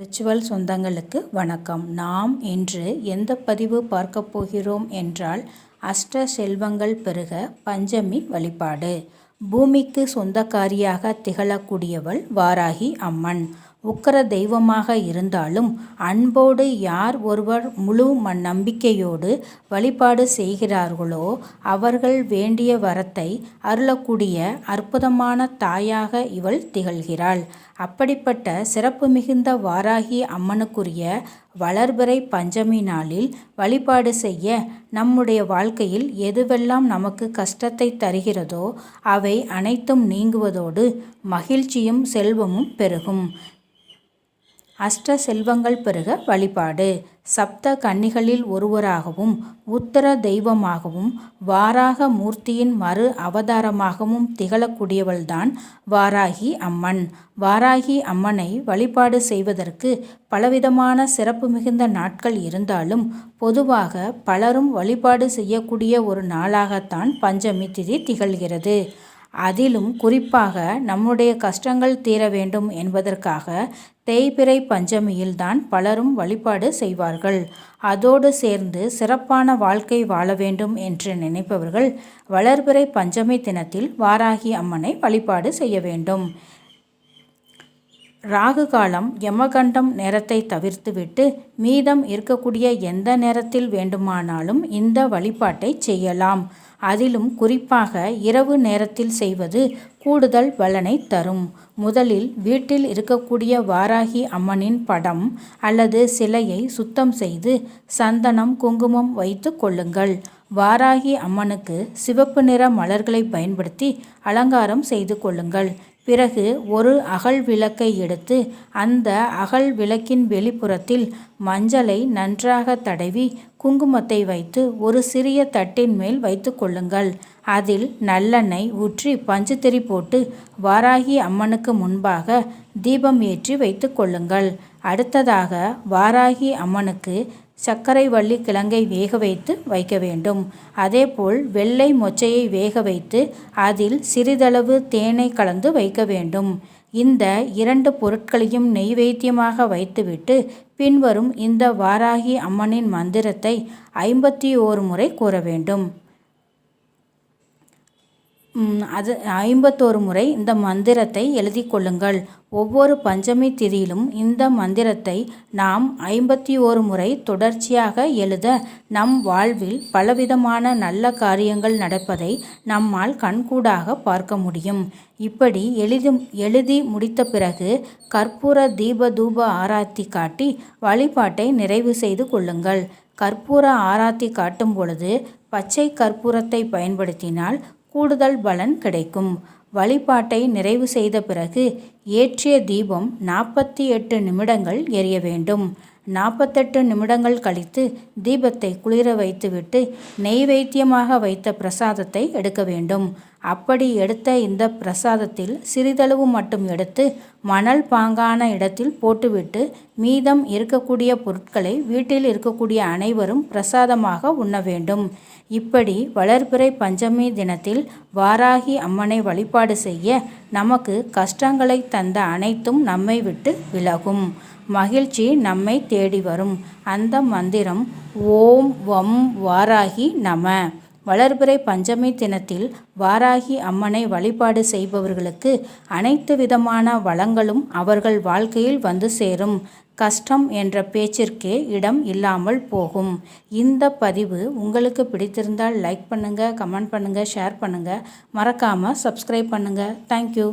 Ritual சொந்தங்களுக்கு வணக்கம். நாம் இன்று எந்த பதிவு பார்க்க போகிறோம் என்றால் அஷ்ட செல்வங்கள் பெருக பஞ்சமி வழிபாடு. பூமிக்கு சொந்தக்காரியாக திகழக்கூடியவள் வாராகி அம்மன். உக்கர தெய்வமாக இருந்தாலும் அன்போடு யார் ஒருவர் முழு நம்பிக்கையோடு வழிபாடு செய்கிறார்களோ அவர்கள் வேண்டிய வரத்தை அருளக்கூடிய அற்புதமான தாயாக இவள் திகழ்கிறாள். அப்படிப்பட்ட சிறப்பு மிகுந்த வாராகி அம்மனுக்குரிய வளர்பிறை பஞ்சமி நாளில் வழிபாடு செய்ய நம்முடைய வாழ்க்கையில் எதுவெல்லாம் நமக்கு கஷ்டத்தை தருகிறதோ அவை அனைத்தும் நீங்குவதோடு மகிழ்ச்சியும் செல்வமும் பெருகும். அஷ்ட செல்வங்கள் பெருக வழிபாடு. சப்த கன்னிகளில் ஒருவராகவும் உத்தர தெய்வமாகவும் வாராக மூர்த்தியின் மறு அவதாரமாகவும் திகழக்கூடியவள்தான் வாராகி அம்மன். வாராகி அம்மனை வழிபாடு செய்வதற்கு பலவிதமான சிறப்பு மிகுந்த நாட்கள் இருந்தாலும் பொதுவாக பலரும் வழிபாடு செய்யக்கூடிய ஒரு நாளாகத்தான் பஞ்சமி திதி திகழ்கிறது. அதிலும் குறிப்பாக நம்முடைய கஷ்டங்கள் தீர வேண்டும் என்பதற்காக தேய்பிறை பஞ்சமியில்தான் பலரும் வழிபாடு செய்வார்கள். அதோடு சேர்ந்து சிறப்பான வாழ்க்கை வாழ வேண்டும் என்று நினைப்பவர்கள் வளர்பிறை பஞ்சமி தினத்தில் வாராகி அம்மனை வழிபாடு செய்ய வேண்டும். ராகு காலம் யமகண்டம் நேரத்தை தவிர்த்துவிட்டு மீதம் இருக்கக்கூடிய எந்த நேரத்தில் வேண்டுமானாலும் இந்த வழிபாட்டை செய்யலாம். அதிலும் குறிப்பாக இரவு நேரத்தில் செய்வது கூடுதல் பலனை தரும். முதலில் வீட்டில் இருக்கக்கூடிய வாராகி அம்மனின் படம் அல்லது சிலையை சுத்தம் செய்து சந்தனம் குங்குமம் வைத்து கொள்ளுங்கள். வாராகி அம்மனுக்கு சிவப்பு நிற மலர்களை பயன்படுத்தி அலங்காரம் செய்து கொள்ளுங்கள். பிறகு ஒரு அகல் விளக்கை எடுத்து அந்த அகல் விளக்கின் வெளிப்புறத்தில் மஞ்சளை நன்றாக தடவி குங்குமத்தை வைத்து ஒரு சிறிய தட்டின் மேல் வைத்து கொள்ளுங்கள். அதில் நல்லெண்ணெய் ஊற்றி பஞ்சுத்திரி போட்டு வாராகி அம்மனுக்கு முன்பாக தீபம் ஏற்றி வைத்து கொள்ளுங்கள். அடுத்ததாக வாராகி அம்மனுக்கு சர்க்கரை வள்ளி கிழங்கை வேக வைத்து வைக்க வேண்டும். அதேபோல் வெள்ளை மொச்சையை வேக வைத்து அதில் சிறிதளவு தேனை கலந்து வைக்க வேண்டும். இந்த இரண்டு பொருட்களையும் நெய்வேத்தியமாக வைத்துவிட்டு பின்வரும் இந்த வாராகி அம்மனின் மந்திரத்தை ஐம்பத்தி ஓரு முறை கூற வேண்டும். அது ஐம்பத்தோரு முறை இந்த மந்திரத்தை எழுதி கொள்ளுங்கள். ஒவ்வொரு பஞ்சமி திதியிலும் இந்த மந்திரத்தை நாம் ஐம்பத்தி ஓரு முறை தொடர்ச்சியாக எழுத நம் வாழ்வில் பலவிதமான நல்ல காரியங்கள் நடப்பதை நம்மால் கண்கூடாக பார்க்க முடியும். இப்படி எழுதி எழுதி முடித்த பிறகு கற்பூர தீப தூப ஆராத்தி காட்டி வழிபாட்டை நிறைவு செய்து கொள்ளுங்கள். கற்பூர ஆராத்தி காட்டும் பொழுது பச்சை கற்பூரத்தை பயன்படுத்தினால் கூடுதல் பலன் கிடைக்கும். வழிபாட்டை நிறைவு செய்த பிறகு ஏற்றிய தீபம் நாற்பத்தி எட்டு நிமிடங்கள் எரிய வேண்டும். நாற்பத்தெட்டு நிமிடங்கள் கழித்து தீபத்தை குளிர வைத்துவிட்டு நெய்வேத்தியமாக வைத்த பிரசாதத்தை எடுக்க வேண்டும். அப்படி எடுத்த இந்த பிரசாதத்தில் சிறிதளவு மட்டும் எடுத்து மணல் பாங்கான இடத்தில் போட்டுவிட்டு மீதம் இருக்கக்கூடிய பொருட்களை வீட்டில் இருக்கக்கூடிய அனைவரும் பிரசாதமாக உண்ண வேண்டும். இப்படி வளர்பிறை பஞ்சமி தினத்தில் வாராகி அம்மனை வழிபாடு செய்ய நமக்கு கஷ்டங்களை தந்த அனைத்தும் நம்மை விட்டு விலகும். மகிழ்ச்சி நம்மை தேடி வரும். அந்த மந்திரம் ஓம் வம் வாராகி நம. வளர்பிறை பஞ்சமி தினத்தில் வாராகி அம்மனை வழிபாடு செய்பவர்களுக்கு அனைத்து விதமான வளங்களும் அவர்கள் வாழ்க்கையில் வந்து சேரும். கஷ்டம் என்ற பேச்சிற்கே இடம் இல்லாமல் போகும். இந்த பதிவு உங்களுக்கு பிடித்திருந்தால் லைக் பண்ணுங்கள் கமெண்ட் பண்ணுங்கள் ஷேர் பண்ணுங்கள் மறக்காமல் சப்ஸ்கிரைப் பண்ணுங்கள் தேங்க்யூ